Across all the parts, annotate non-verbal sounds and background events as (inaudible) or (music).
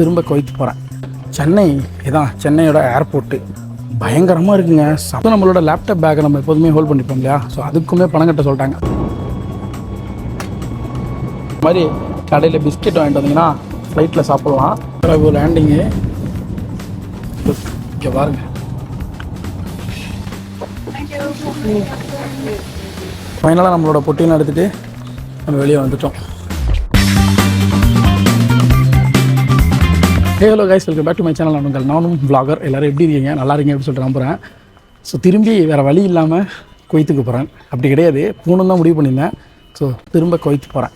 திரும்ப குவைத் போகிறேன் சென்னை இதான் சென்னையோட ஏர்போர்ட்டு பயங்கரமாக இருக்குங்க. சப்போ நம்மளோட லேப்டாப் பேக்கை நம்ம எப்போதுமே ஹோல்ட் பண்ணிப்போம் இல்லையா? ஸோ அதுக்குமே பணம் கட்ட சொல்லிட்டாங்க. இது மாதிரி கடையில் பிஸ்கெட் வாங்கிட்டு வந்தீங்கன்னா ஃப்ளைட்டில் சாப்பிட்லாம். பிறகு லேண்டிங்கு இங்கே பாருங்க. ஃபைனலாக நம்மளோட பொட்டியெல்லாம் எடுத்துகிட்டு நம்ம வெளியே வந்துட்டோம். Hello guys welcome back to my channel உங்கள் நானும் விளாகர் எல்லோரும் எப்படி இருக்கீங்க? நல்லா இருக்கீங்க அப்படின்னு சொல்லிட்டு நம்புகிறேன் ஸோ திரும்பி வேறு வழி இல்லாமல் குவைத்துக்கு போகிறேன் அப்படி கிடையாது. போகணும் தான் முடிவு பண்ணியிருந்தேன். ஸோ திரும்ப குவைத்து போகிறேன்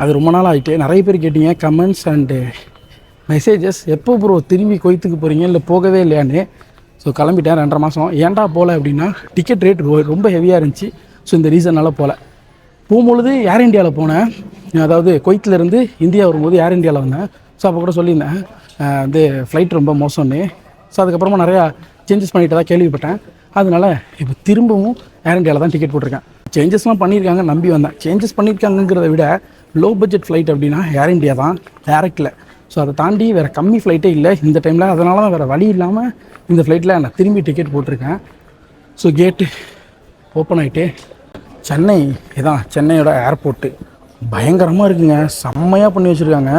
அது ரொம்ப நாள் ஆகிட்டு நிறைய பேர் கேட்டீங்க கமெண்ட்ஸ் அண்டு மெசேஜஸ் எப்போ ப்ரோ திரும்பி குவைத்துக்கு போகிறீங்க இல்லை போகவே இல்லையான்னு. ஸோ கிளம்பிட்டேன் ரெண்டரை மாதம் ஏன்டா போகல அப்படின்னா டிக்கெட் ரேட் ரொம்ப ஹெவியாக இருந்துச்சு. ஸோ இந்த ரீசனால் போகல போகும்பொழுது ஏர் இந்தியாவில் போனேன். அதாவது குவைத்திலேருந்து இந்தியா வரும்போது ஏர் இந்தியாவில் வந்தேன். ஸோ அப்போ கூட சொல்லியிருந்தேன். வந்து ஃப்ளைட் ரொம்ப மோசம்னு. ஸோ அதுக்கப்புறமா நிறையா சேஞ்சஸ் பண்ணிட்டு தான் கேள்விப்பட்டேன். அதனால இப்போ திரும்பவும் ஏர் இண்டியாவில் தான் டிக்கெட் போட்டிருக்கேன். சேஞ்சஸ்லாம் பண்ணியிருக்காங்க நம்பி வந்தேன். சேஞ்சஸ் பண்ணியிருக்காங்கங்கிறத விட லோ பட்ஜெட் ஃப்ளைட் அப்படின்னா ஏர் இந்தியா தான் டேரெக்டில் ஸோ அதை தாண்டி வேறு கம்மி ஃப்ளைட்டே இல்லை. இந்த டைமில் அதனால தான் வேறு வழி இல்லாமல் இந்த ஃப்ளைட்டில் நான் திரும்பி டிக்கெட் போட்டிருக்கேன். ஸோ கேட்டு ஓப்பன் ஆகிட்டு சென்னை இதான் சென்னையோட ஏர்போர்ட்டு பயங்கரமாக இருக்குங்க. செம்மையாக பண்ணி வச்சுருக்காங்க.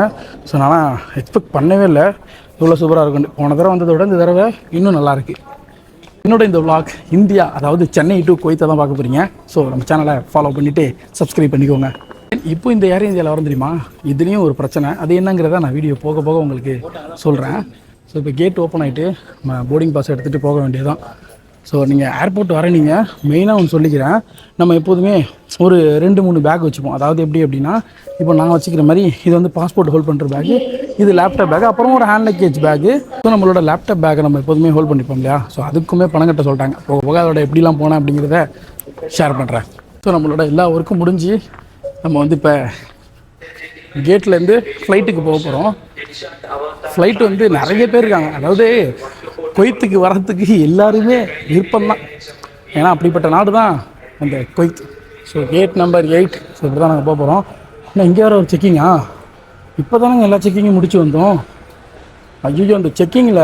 ஸோ நான் எக்ஸ்பெக்ட் பண்ணவே இல்லை. இவ்வளோ சூப்பராக இருக்குன்னு போன தடவை வந்ததை விட இந்த தடவை இன்னும் நல்லாயிருக்கு என்னோட இந்த விளாக் இந்தியா அதாவது சென்னை டு குவைத்தை தான் பார்க்க போகிறீங்க ஸோ நம்ம சேனலை ஃபாலோ பண்ணிவிட்டு சப்ஸ்கிரைப் பண்ணிக்கோங்க. இப்போ இந்த ஏர் இந்தியாவில் வரும் தெரியுமா? இதுலேயும் ஒரு பிரச்சனை. அது என்னங்கிறத நான் வீடியோ போக போக உங்களுக்கு சொல்கிறேன் ஸோ இப்போ கேட் ஓப்பன் ஆகிட்டு நம்ம போர்டிங் பாஸ் எடுத்துகிட்டு போக வேண்டியதுதான். ஸோ நீங்கள் ஏர்போர்ட் வர நீங்கள் மெயினாக ஒன்று சொல்லிக்கிறேன். நம்ம எப்போதுமே ஒரு ரெண்டு மூணு பேக் வச்சுப்போம். அதாவது எப்படி அப்படின்னா இப்போ நாங்கள் வச்சுக்கிற மாதிரி இது வந்து பாஸ்போர்ட் ஹோல்ட் பண்ணுற பேக்கு இது லேப்டாப் பேக் அப்புறம் ஒரு ஹேண்ட் லக்கேஜ் பேக்கு ஸோ நம்மளோட லேப்டாப் பேக்கை நம்ம எப்போதுமே ஹோல்ட் பண்ணிப்போம் இல்லையா? ஸோ அதுக்குமே பணம் கட்ட சொல்லிட்டாங்க. போக போக அதோட எப்படிலாம் போனேன் அப்படிங்கிறத ஷேர் பண்ணுறேன் ஸோ நம்மளோட எல்லா ஒர்க்கும் முடிஞ்சு நம்ம வந்து இப்போ கேட்லேருந்து ஃப்ளைட்டுக்கு போக போகிறோம் ஃப்ளைட் வந்து நிறைய பேர் இருக்காங்க. அதாவது கொய்த்துக்கு வரத்துக்கு எல்லாருமே விருப்பம்தான். ஏன்னா அப்படிப்பட்ட நாடு தான் அந்த Kuwait so gate number eight so இப்படி தான் நாங்கள் போக போகிறோம் ஆனால் இங்கே வர ஒரு செக்கிங்கா இப்போ தானே எல்லா செக்கிங்கும் முடிச்சு வந்தோம். ஐயோ அந்த செக்கிங்கில்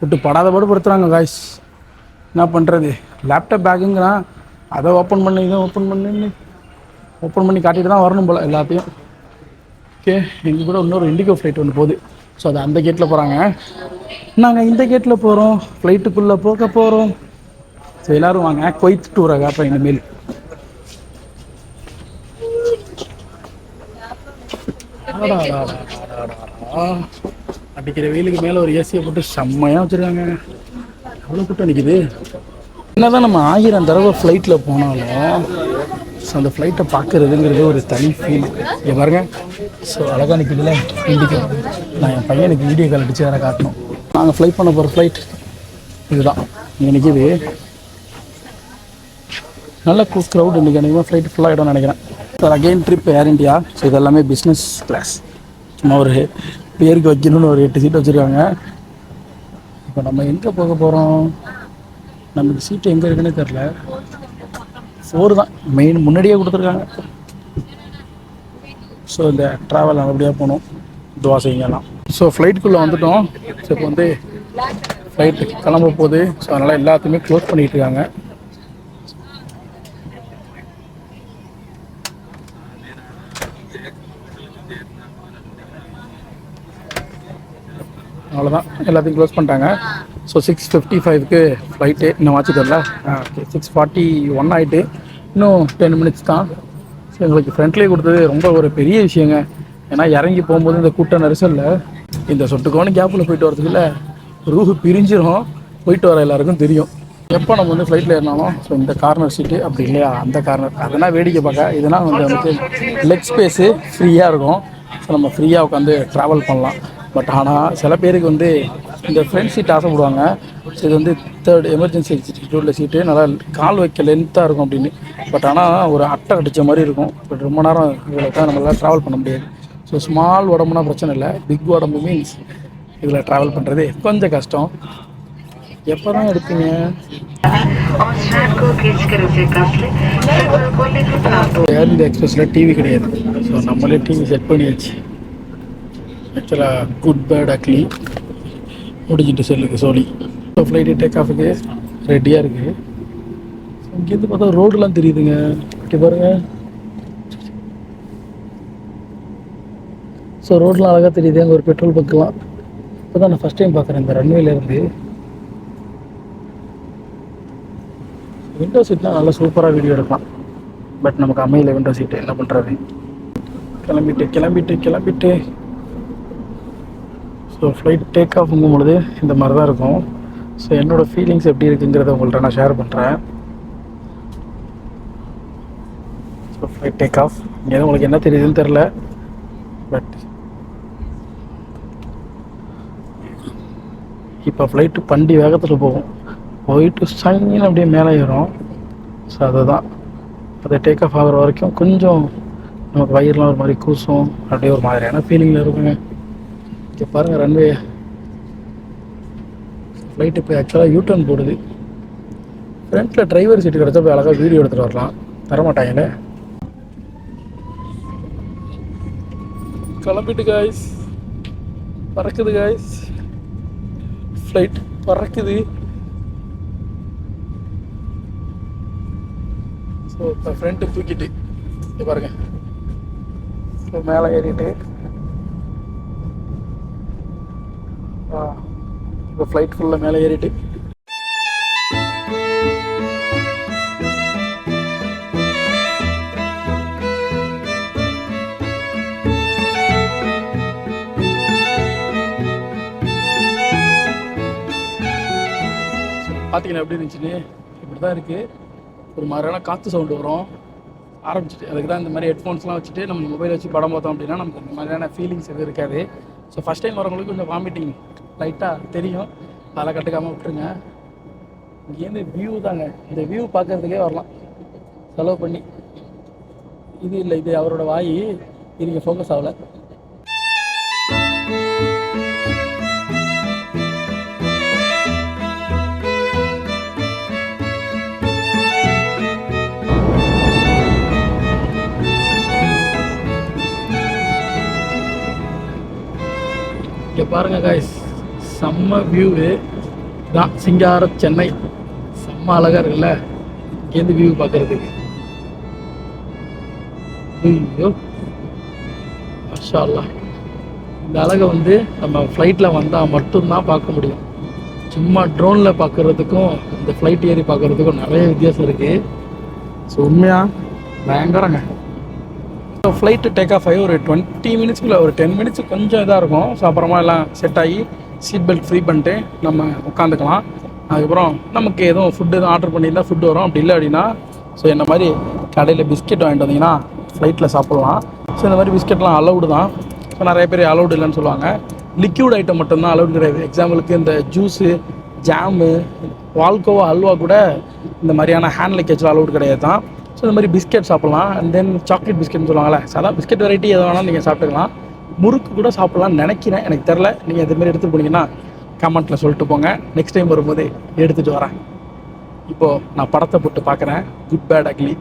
விட்டு படாத பாடுபடுத்துகிறாங்க காய்ஸ் என்ன பண்ணுறது லேப்டாப் பேக்குங்கிறான் அதை ஓப்பன் பண்ணி இதை ஓப்பன் பண்ணி ஓப்பன் பண்ணி காட்டிட்டு தான் வரணும் போல் எல்லாத்தையும். ஓகே எங்கள் கூட இன்னொரு இண்டிகோ ஃப்ளைட் ஒன்று போகுது. ஸோ அது அந்த கேட்டில் போகிறாங்க நாங்கள் இந்த கேட்டில் போகிறோம் ஃப்ளைட்டுக்குள்ளே போக போகிறோம் ஸோ எல்லோரும் வாங்க. கொய்த் டூரை அப்போ இனிமேல். அடிக்கிற வெயிலுக்கு மேலே ஒரு ஏசியை போட்டு செம்மையாக வச்சுருக்காங்க. அவ்வளோ கூட்டம் நிற்கிது என்னதான் நம்ம ஆயிரம் தடவை ஃப்ளைட்டில் போனாலும் ஸோ அந்த ஃப்ளைட்டை பார்க்குறதுங்கிறது ஒரு தனி ஃபீல் இங்கே பாருங்க. ஸோ அழகாக நிற்கிதுல இண்டிகோ நான் என் பையனுக்கு வீடியோ கால் அடித்து வேறு காட்டணும். நாங்கள் ஃப்ளைட் பண்ண போகிற ஃப்ளைட் இதுதான். இங்கே நிற்கிது நல்ல கூ க்ரௌட் இன்றைக்கி அன்றைக்கி ஃப்ளைட் ஃபுல்லாக ஆகிடும்னு நினைக்கிறேன். Sir again trip Air India so இது எல்லாமே பிஸ்னஸ் கிளாஸ் சும்மா ஒரு பேருக்கு வைக்கணும்னு ஒரு எட்டு சீட் வச்சுருக்காங்க. இப்போ நம்ம எங்கே போக போகிறோம் நமக்கு சீட்டு எங்கே இருக்குன்னு தெரில ஃபோர் தான். மெயின் முன்னாடியே கொடுத்துருக்காங்க. ஸோ இந்த ட்ராவல் நல்லபடியாக போகணும். துவா செய்யலாம் ஸோ ஃப்ளைட்டுக்குள்ளே வந்துட்டோம். ஸோ இப்போ வந்து ஃப்ளைட்டு கிளம்ப போகுது. ஸோ அதனால் எல்லாத்தையுமே க்ளோஸ் பண்ணிகிட்டு இருக்காங்க. அவ்வளோதான் எல்லாத்தையும் க்ளோஸ் பண்ணிட்டாங்க. ஸோ சிக்ஸ் ஃபிஃப்டி ஃபைவ்க்கு ஃப்ளைட்டு இன்னும் வாட்சி தெரில ஓகே சிக்ஸ் ஃபார்ட்டி ஒன் ஆகிட்டு இன்னும் டென் மினிட்ஸ் தான். ஸோ எங்களுக்கு ஃப்ரெண்ட்லேயே கொடுத்தது ரொம்ப ஒரு பெரிய விஷயங்க. ஏன்னா இறங்கி போகும்போது இந்த கூட்ட நெரிசலில் இந்த சொட்டுக்கோணி கேப்பில் போயிட்டு வரதுக்குள்ள ரூஹு பிரிஞ்சிரும். போயிட்டு வர எல்லாருக்கும் தெரியும். எப்போ நம்ம வந்து ஃப்ளைட்டில் ஏறினாலும் ஸோ இந்த கார்னர் சீட்டு அப்படி இல்லையா? அந்த கார்னர் அதெல்லாம் வேடிக்கை பார்க்க. இதெல்லாம் வந்து நமக்கு லெக் ஸ்பேஸு ஃப்ரீயாக இருக்கும். ஸோ நம்ம ஃப்ரீயாக உட்காந்து ட்ராவல் பண்ணலாம். பட் ஆனால் சில பேருக்கு வந்து இந்த ஃப்ரண்ட் சீட் ஆசைப்படுவாங்க ஸோ இது வந்து தேர்ட் எமர்ஜென்சி சீட் உள்ள சீட்டு நல்லா கால் வைக்க லென்த்தாக இருக்கும் அப்படின்னு. பட் ஆனால் ஒரு அட்டை அடித்த மாதிரி இருக்கும். பட் ரொம்ப நேரம் இதில் தான் நம்மளால் ட்ராவல் பண்ண முடியாது. ஸோ ஸ்மால் உடம்புனா பிரச்சனை இல்லை. பிக் உடம்பு மீன்ஸ் இதில் ட்ராவல் பண்ணுறது கொஞ்சம் கஷ்டம். எப்போ தான் எடுப்பீங்க ஏர் இந்தியா எக்ஸ்பிரஸில் டிவி கிடையாது. ஸோ நம்மளே டிவி செட் பண்ணியாச்சு. ஆக்சுவலாக குட் பேட் அக்லி முடிஞ்சிட்டு செல்லுக்கு சோலி இப்போ ஃப்ளைட்டு டேக் ஆஃபுக்கு ரெடியாக இருக்குது இங்கேருந்து பார்த்தா ரோடெலாம் தெரியுதுங்க. இங்கே பாருங்கள் ஸோ ரோட்லாம் அழகாக தெரியுது. அங்கே ஒரு பெட்ரோல் பங்க்லாம் இப்போ தான் நான் ஃபஸ்ட் டைம் பார்க்குறேன் இந்த ரன்வேலேருந்து விண்டோ சீட்லாம் நல்லா சூப்பராக வீடியோ எடுக்கலாம் பட் நமக்கு அமையல விண்டோ சீட்டு என்ன பண்ணுறது கிளம்பிட்டு கிளம்பிட்டு கிளம்பிட்டு. ஸோ ஃப்ளைட் டேக் ஆஃப்ங்கும் பொழுது இந்த மாதிரி தான் இருக்கும். ஸோ என்னோடய ஃபீலிங்ஸ் எப்படி இருக்குங்கிறத உங்கள்கிட்ட நான் ஷேர் பண்ணுறேன் ஸோ ஃப்ளைட் டேக் ஆஃப் இங்கே உங்களுக்கு என்ன தெரியுதுன்னு தெரில பட் இப்போ ஃப்ளைட்டு பண்டி வேகத்தில் போகும். போயிட்டு சங்கின்னு அப்படியே மேலே ஏறும். ஸோ அதுதான். அது டேக் ஆஃப் ஆகிற வரைக்கும் கொஞ்சம் நமக்கு வயிறுலாம் ஒரு மாதிரி கூசும். அப்படியே ஒரு மாதிரியான ஃபீலிங்கில் இருக்குங்க. இங்கே பாருங்கள் ரன்வே ஃப்ளைட்டு இப்போ ஆக்சுவலாக யூ போடுது. ஃப்ரண்ட்டில் டிரைவர் சீட்டு கிடச்சா போய் அழகாக வீடியோ எடுத்துகிட்டு வரலாம். தரமாட்டாங்களே கிளம்பிட்டு காய்ஸ் பறக்குது காய்ஸ் ஃப்ளைட் பறக்குது. ஸோ இப்போ ஃப்ரண்ட்டு தூக்கிட்டு இங்க பாருங்க. ஸோ மேலே ஏறிட்டு. இப்போ ஃப்ளைட் ஃபுல்லாக மேலே ஏறிட்டு. பார்த்தீங்கன்னா எப்படி இருந்துச்சுன்னு இப்படி தான் இருக்குது ஒரு மாதிரியான காற்று சவுண்டு வரும். ஆரம்பிச்சிட்டு அதுக்கு தான் இந்த மாதிரி ஹெட்ஃபோன்ஸ்லாம் வச்சுட்டு நம்ம மொபைல் வச்சு படம் பார்த்தோம் அப்படின்னா நமக்கு இந்த மாதிரியான ஃபீலிங்ஸ் எதுவும் இருக்காது. ஸோ ஃபஸ்ட் டைம் வரவங்களுக்கு கொஞ்சம் வாமிட்டிங் லைட்டாக தெரியும். அதெல்லாம் கட்டுக்காமல் விட்டுருங்க. இங்கேருந்து வியூ தாங்க. இந்த வியூ பார்க்கறதுக்கே வரலாம். செலவு பண்ணி. இது இல்லை இது அவரோட வாய். இது ஃபோக்கஸ் ஆகலை. இங்கே பாருங்கள் காய்ஸ் செம்ம வியூவு தான் சிங்கார சென்னை. செம்ம அழகாக இருக்குல்ல? இங்கேருந்து வியூ பார்க்குறதுக்கு. ஐயோ. மாஷா இந்த அழகை வந்து நம்ம ஃப்ளைட்டில் வந்தால் மட்டும்தான் பார்க்க முடியும். சும்மா ட்ரோனில் பார்க்குறதுக்கும் இந்த ஃப்ளைட் ஏறி பார்க்குறதுக்கும் நிறைய வித்தியாசம் இருக்குது ஸோ உண்மையாக பயங்கரங்க. ஸோ ஃப்ளைட்டு டேக் ஆஃப் ஆகி ஒரு டுவெண்ட்டி மினிட்ஸ்க்குள்ள ஒரு டென் மினிட்ஸ் கொஞ்சம் இதாக இருக்கும். ஸோ அப்புறமா எல்லாம் செட் ஆகி சீட் பெல்ட் ஃப்ரீ பண்ணிட்டு நம்ம உட்காந்துக்கலாம் அதுக்கப்புறம் நமக்கு எதுவும் ஃபுட்டு எதுவும் ஆர்டர் பண்ணியிருந்தால் ஃபுட் வரும். அப்படி இல்லை அப்படின்னா ஸோ என்ன மாதிரி கடையில் பிஸ்கெட் வாங்கிட்டு வந்தீங்கன்னா ஃப்ளைட்டில் சாப்பிட்லாம். ஸோ இந்த மாதிரி பிஸ்கெட்லாம் அலௌடு தான். ஸோ நிறைய பேர் அலௌடு இல்லைன்னு சொல்லுவாங்க. லிக்யூட் ஐட்டம் மட்டும்தான் அலௌடு கிடையாது. எக்ஸாம்பிளுக்கு இந்த ஜூஸு ஜாமு வால்கோவா அல்வா கூட இந்த மாதிரியான ஹேண்ட் லக்கேஜில் அலௌடு கிடையாது தான். ஸோ இந்த மாதிரி பிஸ்கெட் சாப்பிட்லாம். அண்ட் தென் சாக்லேட் பிஸ்கெட்னு சொல்லுவாங்கல்ல சாதா பிஸ்கெட் வெரைட்டி எது வேணாலும் நீங்கள் சாப்பிட்டுக்கலாம். முறுக்கு கூட சாப்பிட்லாம்னு நினைக்கிறேன். எனக்கு தெரில நீங்கள் இதுமாரி எடுத்துகிட்டு போனீங்கன்னா கமெண்ட்டில் சொல்லிட்டு போங்க. நெக்ஸ்ட் டைம் வரும்போது எடுத்துகிட்டு வரேன். இப்போது நான் படத்தை போட்டு பார்க்குறேன். Good bad ugly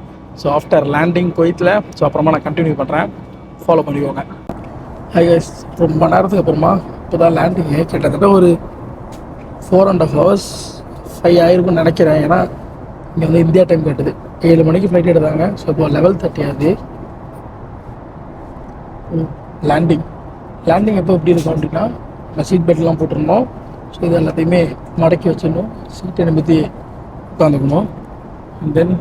so after landing கோயத்தில் so அப்புறமா நான் கண்டினியூ பண்ணுறேன் ஃபாலோ பண்ணிக்கோங்க. ஹை கைஸ் ரொம்ப நேரத்துக்கு அப்புறமா இப்போ தான் லேண்டிங் கிட்டத்தட்ட ஒரு four and half hours five ஆயிருக்கும்னு நினைக்கிறேன். ஏன்னா இங்கே வந்து இந்தியா டைம் கேட்டுது. ஏழு மணிக்கு ஃப்ளைட் எடுத்தாங்க. ஸோ இப்போ லெவல் தேர்ட்டி ஆகுது. லேண்டிங் லேண்டிங் எப்போ எப்படி இருக்கும் அப்படின்னா சீட் பெல்ட்லாம் போட்டிருந்தோம். ஸோ இது எல்லாத்தையுமே மடக்கி வச்சிடணும். சீட்டை நிமித்தி உட்காந்துக்கணும் அண்ட் தென்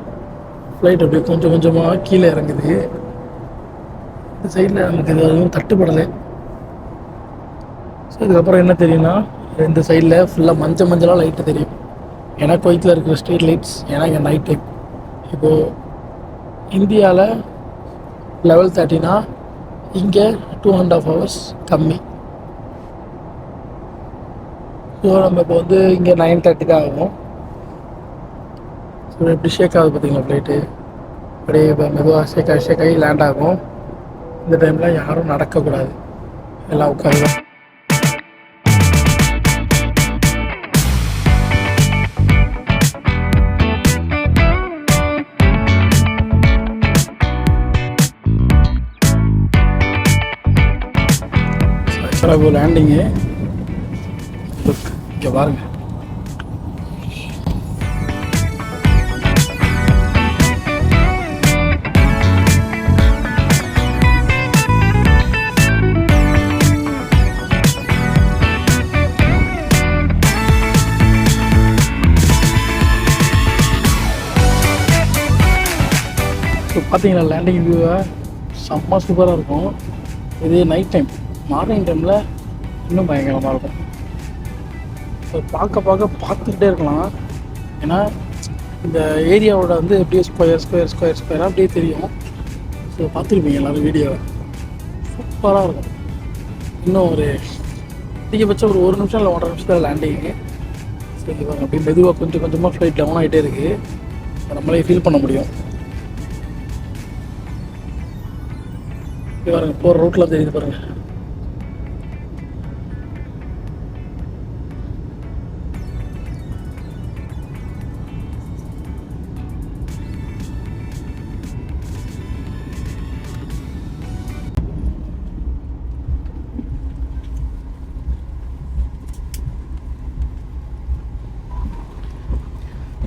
ஃப்ளைட் அப்படியே கொஞ்சம் கொஞ்சமாக கீழே இறங்குது. இந்த சைடில் நமக்கு இது எதுவும் தட்டுப்படலை. ஸோ இதுக்கப்புறம் என்ன தெரியும்னா இந்த சைடில் ஃபுல்லாக மஞ்சள் மஞ்சளாக லைட்டு தெரியும். ஏன்னா குவைத்தில் இருக்கிற ஸ்ட்ரீட் லைட்ஸ் ஏன்னா இங்கே நைட் டைம் இப்போது இந்தியாவில் லெவல் தேர்ட்டினா இங்கே டூ அண்ட் ஆஃப் ஹவர்ஸ் கம்மி. ஸோ நம்ம இப்போ வந்து இங்கே நைன் தேர்ட்டி தான் ஆகும். ஸோ எப்படி ஷேக் ஆகுது பார்த்தீங்களா ஃப்ளைட்டு அப்படியே இப்போ மெதுவாக ஷேக் ஆகி ஷேக் ஆகி லேண்ட் ஆகும். இந்த டைமில் யாரும் நடக்கக்கூடாது. எல்லாம் உட்காந்து பிரபு லேண்டிங்கு இங்கே பாருங்க. ஸோ பார்த்தீங்களா லேண்டிங் வியூவை செம்ம சூப்பராக இருக்கும். இது நைட் டைம் மார்னிங் டைமில் இன்னும் பயங்கரமாக இருக்கும். ஸோ பார்க்க பார்க்க பார்த்துக்கிட்டே இருக்கலாம். ஏன்னா இந்த ஏரியாவோட வந்து எப்படியே ஸ்கொயர் ஸ்கொயர் ஸ்கொயர் ஸ்கொயராக அப்படியே தெரியும். ஸோ பார்த்துருப்பீங்க எல்லோரும் வீடியோவை சூப்பராக இருக்கும். இன்னும் ஒரு அதிகபட்சம் ஒரு ஒரு நிமிஷம் இல்லை ஒன்றரை நிமிஷத்தில் லேண்டிங்கு சரி இவங்க அப்படியே மெதுவாக கொஞ்சம் கொஞ்சமாக ஃப்ளைட் டவுன் ஆகிட்டே இருக்குது நம்மளே ஃபீல் பண்ண முடியும். இங்க போகிற ரூட்டில் தெரியுது பாருங்கள்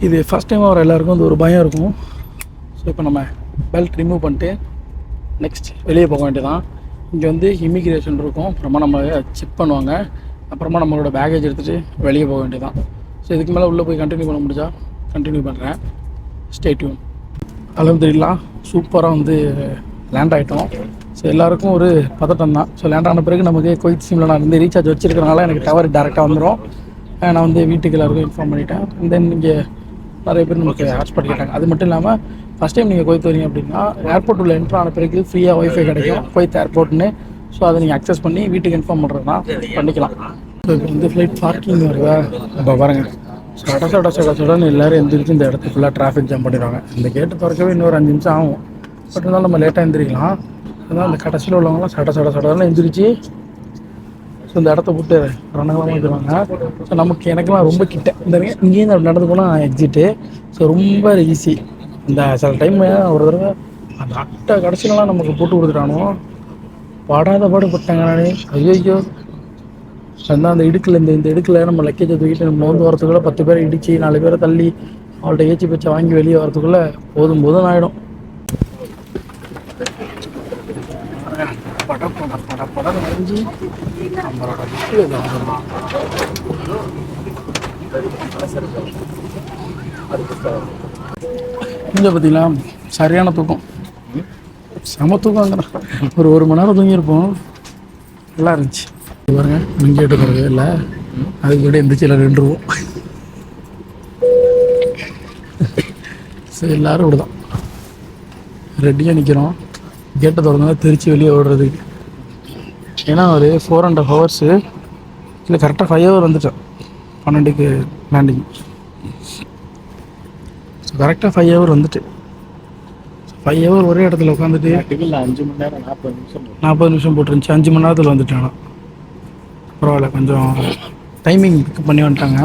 இது ஃபஸ்ட் டைம் வர எல்லாருக்கும் வந்து ஒரு பயம் இருக்கும். ஸோ இப்போ நம்ம பெல்ட் ரிமூவ் பண்ணிட்டு நெக்ஸ்ட் வெளியே போக வேண்டியதான் இங்கே வந்து இமிக்ரேஷன் இருக்கும். அப்புறமா நம்ம செக் பண்ணுவாங்க. அப்புறமா நம்மளோட பேகேஜ் எடுத்துகிட்டு வெளியே போக வேண்டியதான் ஸோ இதுக்கு மேலே உள்ளே போய் கண்டினியூ பண்ண முடிஞ்சா கண்டினியூ பண்ணுறேன் ஸ்டேட்யூன் அலமதுல்லா சூப்பராக வந்து லேண்ட் ஆகிட்டோம் ஸோ எல்லாருக்கும் ஒரு பதட்டம் தான். ஸோ லேண்ட் ஆன பிறகு நமக்கு கொய்த் சிம்மில் நான் வந்து ரீசார்ஜ் வச்சுருக்கிறனால எனக்கு டவர் டேரெக்டாக வந்துடும் நான் வந்து வீட்டுக்கு எல்லாருக்கும் இன்ஃபார்ம் பண்ணிட்டேன். தென் இங்கே நிறைய பேர் நமக்கு ஹாட்ஸ்பாட் கேட்டாங்க. அது மட்டும் இல்லாமல் ஃபஸ்ட் டைம் நீங்கள் குவைத் வரீங்க அப்படின்னா ஏர்போர்ட் உள்ள என்ட்ரு ஆன பிறகு ஃப்ரீயாக ஒய்ஃபை கிடைக்கும். குவைத் ஏர்போர்ட்னு ஸோ அதை நீங்கள் அக்சஸ் பண்ணி வீட்டுக்கு இன்ஃபார்ம் பண்ணுறதுனா பண்ணிக்கலாம். ஸோ இப்போ வந்து ஃப்ளைட் பார்க்கிங் வருதா? இப்போ பாருங்க. சட சட சட சடன்னு எல்லோரும் எந்திரிச்சு இந்த இடத்துக்கு ஃபுல்லாக டிராஃபிக் ஜாம் பண்ணிடுவாங்க. இந்த கேட்டு திறக்கவே இன்னொரு அஞ்சு நிமிஷம் ஆகும். பட் இருந்தாலும் நம்ம லேட்டாக எந்திரிக்கலாம். அதான் அந்த கடைசியில் உள்ளவங்களாம் சட சட சடன்னு எந்திரிச்சு ஸோ இந்த இடத்த விட்டு ரணகலமாக வந்துடுவாங்க ஸோ நமக்கு எனக்கெல்லாம் ரொம்ப கிட்ட. இந்த இங்கேருந்து நடந்து போனால் எக்ஸிட்டு ஸோ ரொம்ப ஈஸி இந்த சில டைம் ஒரு தடவை அந்த அட்டை கடைசிலலாம் நமக்கு போட்டு கொடுத்துட்டானோ? படாத பாடு பட்டாங்க ஐயோ ஐயோ அதான் அந்த இடுக்கில் இந்த இந்த இடுக்கில் நம்ம லக்கேஜை தூக்கிட்டு நம்ம வந்து வரத்துக்குள்ளே பத்து பேரை இடித்து நாலு பேரை தள்ளி அவள்கிட்ட ஏச்சி பச்சை வாங்கி வெளியே வரத்துக்குள்ளே போதும் போதும் ஆகிடும் பட பட பட நம்மளோட வீட்டில் நம்மளோட இங்கே பார்த்தீங்களா சரியான தூக்கம். செம தூக்கம் ஒரு ஒரு மணி நேரம் தூங்கியிருப்போம். நல்லா இருந்துச்சு. பாருங்க இங்கே எடுக்கிறது இல்லை. அதுக்கு கூட எந்திரிச்சு எல்லாம் நின்றுவோம் சரி எல்லாரும் இப்படிதான். ரெடியாக நிற்கிறோம் கேட்டை திறந்தா திருச்சி வெளியே ஓடுறதுக்கு. ஏன்னா ஒரு ஃபோர் அண்ட் ஹாஃப் ஹவர்ஸு இல்லை கரெக்டாக ஃபைவ் ஹவர் வந்துட்டோம். பன்னெண்டுக்கு லேண்டிங் ஸோ கரெக்டாக ஃபைவ் ஹவர் வந்துட்டு. ஃபைவ் ஹவர் ஒரே இடத்துல உட்காந்துட்டு அஞ்சு மணி நேரம் நாற்பது நிமிஷம் நாற்பது நிமிஷம் போட்டுருந்துச்சு. அஞ்சு மணி நேரத்தில் வந்துட்டேன். பரவாயில்ல கொஞ்சம் டைமிங் பிக்கப் பண்ணி வந்துட்டாங்க.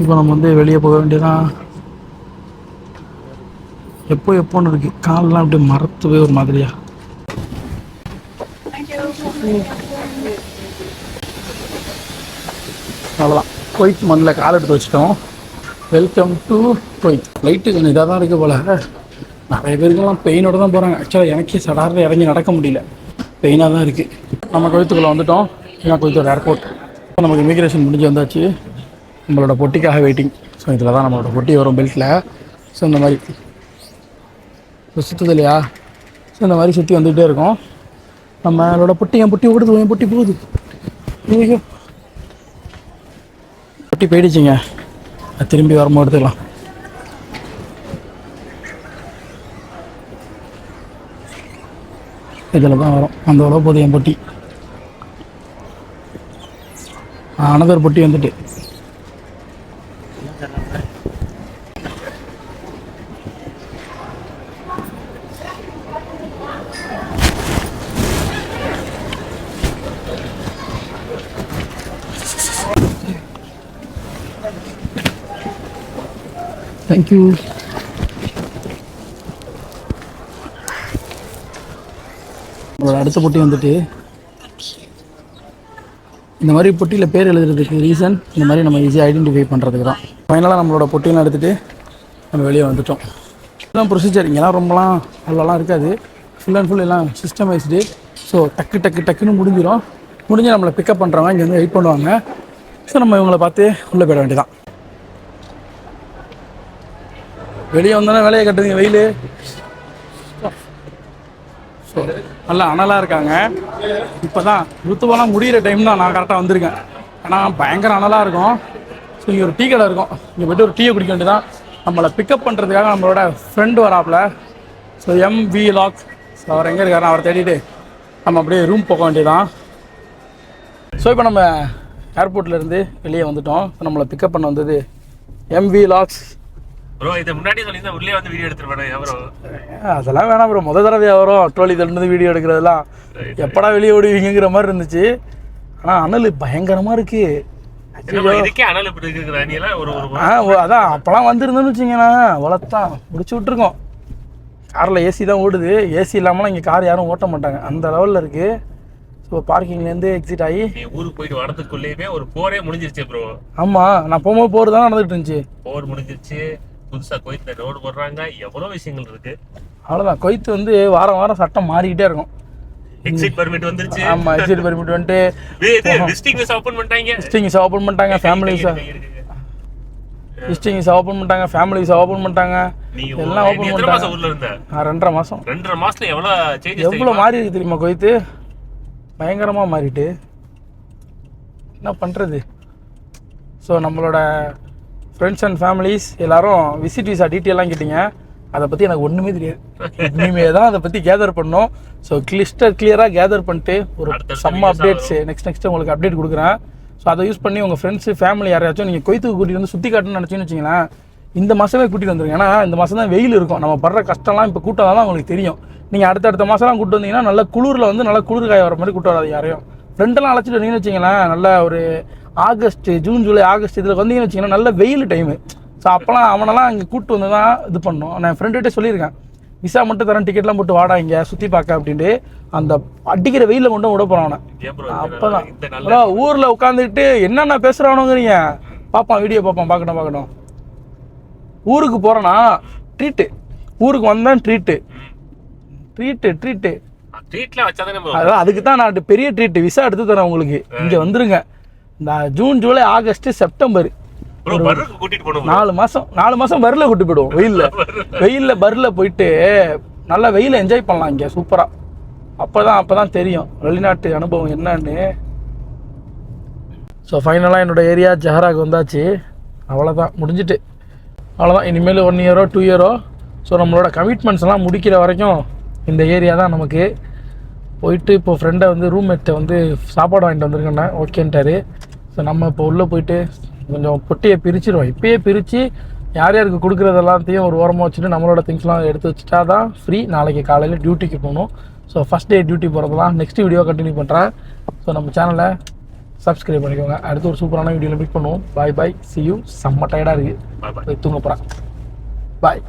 இப்போ நம்ம வந்து வெளியே போக வேண்டியதான் எப்போ எப்போன்னு இருக்கு? கால்லாம் அப்படியே மரத்து போய் ஒரு மாதிரியா? அவ்வளோதான் குவைத் மண்ணில் கால் எடுத்து வச்சிட்டோம். வெல்கம் டு குவைத் லைட்டு கொஞ்சம் இதாக தான் இருக்குது போல். நிறைய பேருக்கெல்லாம் பெயினோட தான் போகிறாங்க ஆக்சுவலாக எனக்கே சடாரில் இறங்கி நடக்க முடியல. பெயினாக தான் இருக்குது நம்ம குவைத்துக்குள்ளே வந்துட்டோம். இதான் குவைத்தோட ஏர்போர்ட் இப்போ நமக்கு இமிக்ரேஷன் முடிஞ்சு வந்தாச்சு. நம்மளோட பொட்டிக்காக வெயிட்டிங் ஸோ இதில் தான் நம்மளோட பொட்டி வரும் பெல்ட்டில் ஸோ இந்த மாதிரி இப்போ சுற்றுது இல்லையா? ஸோ இந்த மாதிரி சுற்றி வந்துகிட்டே இருக்கோம். நம்மளோட பொட்டி என் புட்டி ஓடுது என் பொட்டி போகுது. ஐயோ பொட்டி போயிடுச்சிங்க. திரும்பி வரும்போது எடுத்துக்கலாம். இதில் தான் வரும். அந்த அளவு போகுது என் பொட்டி. அனதர் பொட்டி வந்துட்டு. தேங்க்யூ நம்மளோட நம்மளோட அடுத்த பொட்டி வந்துட்டு இந்த மாதிரி பொட்டியில் பேர் எழுதுறதுக்கு ரீசன் இந்த மாதிரி நம்ம ஈஸியாக ஐடென்டிஃபை பண்ணுறதுக்கு தான். ஃபைனலாக நம்மளோட பொட்டியெல்லாம் எடுத்துகிட்டு நம்ம வெளியே வந்துட்டோம். இதுதான் ப்ரொசீஜர் இங்கெல்லாம் ரொம்பலாம் அவ்வளோலாம் இருக்காது. ஃபுல் அண்ட் ஃபுல் எல்லாம் சிஸ்டமைஸ்டு ஸோ டக்கு டக்கு டக்குன்னு முடிஞ்சிடும் முடிஞ்சு நம்மளை பிக்கப் பண்ணுறவங்க இங்கே வந்து வெயிட் பண்ணுவாங்க. ஸோ நம்ம இவங்களை பார்த்து உள்ளே போயிட வேண்டியதான் வெளியே வந்தோன்னே வேலையை கட்டுதுங்க வெயில். ஸோ நல்லா அனலாக இருக்காங்க. இப்போ தான் ருத்துவெல்லாம் முடிகிற டைம் தான் நான் கரெக்டாக வந்திருக்கேன். ஏன்னா பயங்கர அனலாக இருக்கும். ஸோ இங்கே ஒரு டீ கடை இருக்கும். இங்கே போய்ட்டு ஒரு டீயை குடிக்க வேண்டியதான் நம்மளை பிக்கப் பண்ணுறதுக்காக நம்மளோட ஃப்ரெண்டு வராப்புல so M V lock so அவர் எங்கே இருக்காரு அவரை தேடிட்டு நம்ம அப்படியே ரூம் போக வேண்டியதான் ஸோ இப்போ நம்ம ஏர்போர்ட்லேருந்து வெளியே வந்துட்டோம். ஸோ நம்மளை பிக்கப் பண்ண வந்தது எம்வி லாக்ஸ் ப்ரோ இதை முன்னாடி சொல்லியிருந்தா உள்ளே வந்து வீடியோ எடுத்துருப்பேன் ப்ரோ அதெல்லாம் வேணாம் ப்ரோ முத தடவையாக வரும் ட்ரோலி தள்ளினது வீடியோ எடுக்கிறதெல்லாம்? எப்படா வெளியே ஓடுவீங்கிற மாதிரி இருந்துச்சு. ஆனால் அனல் பயங்கரமாக இருக்குதா அதான் அப்போலாம் வந்திருந்தோன்னு வச்சிங்கன்னா வளர்த்தான் முடிச்சு விட்ருக்கோம் காரில் ஏசி தான் ஓடுது. ஏசி இல்லாமலாம் இங்கே கார் யாரும் ஓட்ட மாட்டாங்க. அந்த லெவலில் இருக்குது ஸோ பார்க்கிங்லேருந்து எக்ஸிட் ஆகி ஊருக்கு போயிட்டு வரதுக்குள்ளேயுமே ஒரு போரே முடிஞ்சிருச்சு ப்ரோ ஆமாம் நான் போகும்போது போகிறது தான் நடந்துகிட்டு இருந்துச்சு. போர் முடிஞ்சிருச்சு. புதுசா கோயத்துல ரோடு போடுறாங்க. எவ்வளவு விஷயங்கள் இருக்கு? அவ்வளோதான் கொய்த்து வந்து வாரம் வாரம் சட்டம் மாறிக்கிட்டே இருக்கும். எக்ஸிட் பர்மிட் வந்துருச்சு. ஆமாம் எக்ஸிட் பெர்மிட் வந்துட்டு. வே- (laughs) இது விசிட்டிங் விசா ஓபன் பண்ணிட்டாங்க. விசா ஓப்பன் பண்ணிட்டாங்க. Family visa. Visiting visa open பண்ணிட்டாங்க. ஃபேமிலி விசா ஓப்பன் பண்ணிட்டாங்க எல்லாம் எத்தனை பண்ணிட்டாங்க. மாசம் ஊர்ல இருந்த? நான் ரெண்டரை மாதம் ரெண்டரை மாசத்துல எவ்வளவு சேஞ்சஸ் எவ்வளோ மாறி இருக்கு தெரியுமா கொய்த்து? பயங்கரமாக மாறிட்டு. என்ன பண்ணுறது ஸோ நம்மளோட ஃப்ரெண்ட்ஸ் அண்ட் ஃபேமிலிஸ் எல்லாரும் விசிட் விசா டீட்டெயிலாம் கேட்டிங்க. அதை பற்றி எனக்கு ஒன்றுமே தெரியாது. இனிமே தான் அதை பற்றி கேதர் பண்ணோம் ஸோ கிளிஸ்டர் கிளியராக கேதர் பண்ணிட்டு ஒரு செம்ம அப்டேட்ஸ் நெக்ஸ்ட் நெக்ஸ்ட் உங்களுக்கு அப்டேட் கொடுக்குறேன். ஸோ அதை யூஸ் பண்ணி உங்கள் ஃப்ரெண்ட்ஸு ஃபேமிலி யாரையாச்சும் நீங்கள் கொய்த்துக்கு கூட்டிகிட்டு வந்து சுற்றி காட்டணும்னு நினச்சின்னு வச்சிங்களேன் இந்த மாதமே கூட்டிகிட்டு வந்துருங்க. ஏன்னா இந்த மாதம் தான் வெயில் இருக்கும். நம்ம படுற கஷ்டம்லாம் இப்போ கூட்டம் தான் உங்களுக்கு தெரியும். நீங்கள் அடுத்தடுத்த மாதம்லாம் கூட்டு வந்தீங்கன்னா நல்ல குளிரில் வந்து நல்லா குளிர் காய வர மாதிரி கூட்டு வராது யாரையும். ஃப்ரெண்டெல்லாம் அழைச்சிட்டு வந்தீங்கன்னு வச்சிங்களேன் நல்ல ஒரு ஆகஸ்ட் ஜூன் ஜூலை ஆகஸ்ட் இதில் வந்தீங்கன்னு வச்சிங்கன்னா நல்ல வெயில் டைமு ஸோ அப்போலாம் அவனெல்லாம் அங்கே கூட்டு வந்து தான் இது பண்ணோம். நான் ஃப்ரெண்டுகிட்டே சொல்லியிருக்கேன். விசா மட்டும் தரேன் டிக்கெட்லாம் போட்டு வாடா இங்கே சுற்றி பார்க்க அப்படின்ட்டு. அந்த அடிக்கிற வெயிலில் கொண்டு விட போகிறான் நல்ல அதான் ஊர்ல உட்காந்துக்கிட்டு என்னென்ன பேசுறானுங்கிறீங்க? பாப்பான் வீடியோ பார்ப்பான் பார்க்கணும் பார்க்கணும் ஊருக்கு போறேனா ட்ரீட்டு ஊருக்கு வந்தேன் ட்ரீட்டு ட்ரீட்டு ட்ரீட்டு அதான் அதுக்கு தான் நான் பெரிய ட்ரீட் விசா எடுத்து தரேன் உங்களுக்கு. இங்க வந்துருங்க. June July August September. நாலு மாசம் நாலு மாசம் பர்ல கூட்டு போயிடுவோம் வெயில்ல. (laughs) வெயில்ல பர்ல போயிட்டு நல்லா வெயில என்ஜாய் பண்ணலாம் இங்க சூப்பரா. அப்பதான் அப்பதான் தெரியும் வெளிநாட்டு அனுபவம் என்னன்னு. ஸோ ஃபைனலாக என்னோட ஏரியா ஜஹராக்கு வந்தாச்சு. அவ்வளோதான் முடிஞ்சிட்டு. அவ்வளோதான் இனிமேல் ஒன் இயரோ டூ இயரோ ஸோ நம்மளோட கமிட்மெண்ட்ஸ் எல்லாம் முடிக்கிற வரைக்கும் இந்த ஏரியா தான் நமக்கு. போயிட்டு இப்போ ஃப்ரெண்டை வந்து ரூம்மேட்டை வந்து சாப்பாடு வாங்கிட்டு வந்திருக்கேன்னா ஓகேன்ட்டாரு ஸோ நம்ம இப்போ உள்ளே போயிட்டு கொஞ்சம் பொட்டியை பிரிச்சிருவோம். இப்பயே பிரித்து யார் யாருக்கு கொடுக்குறது எல்லாத்தையும் ஒரு ஓரமாக வச்சுட்டு நம்மளோட திங்ஸ்லாம் எடுத்து வச்சுட்டா தான் ஃப்ரீ நாளைக்கு காலையில் டியூட்டிக்கு போகணும். ஸோ ஃபஸ்ட் டே டியூட்டி போகிறதுலாம் நெக்ஸ்ட் வீடியோ கண்டினியூ பண்ணுறேன் ஸோ நம்ம சேனலை சப்ஸ்கிரைப் பண்ணிக்கோங்க. அடுத்து ஒரு சூப்பரான வீடியோவில் மீட் பண்ணுவோம். பாய் பாய் see you. செம்ம டயர்டாக இருக்குது. போய் தூங்க போகிறேன் பாய்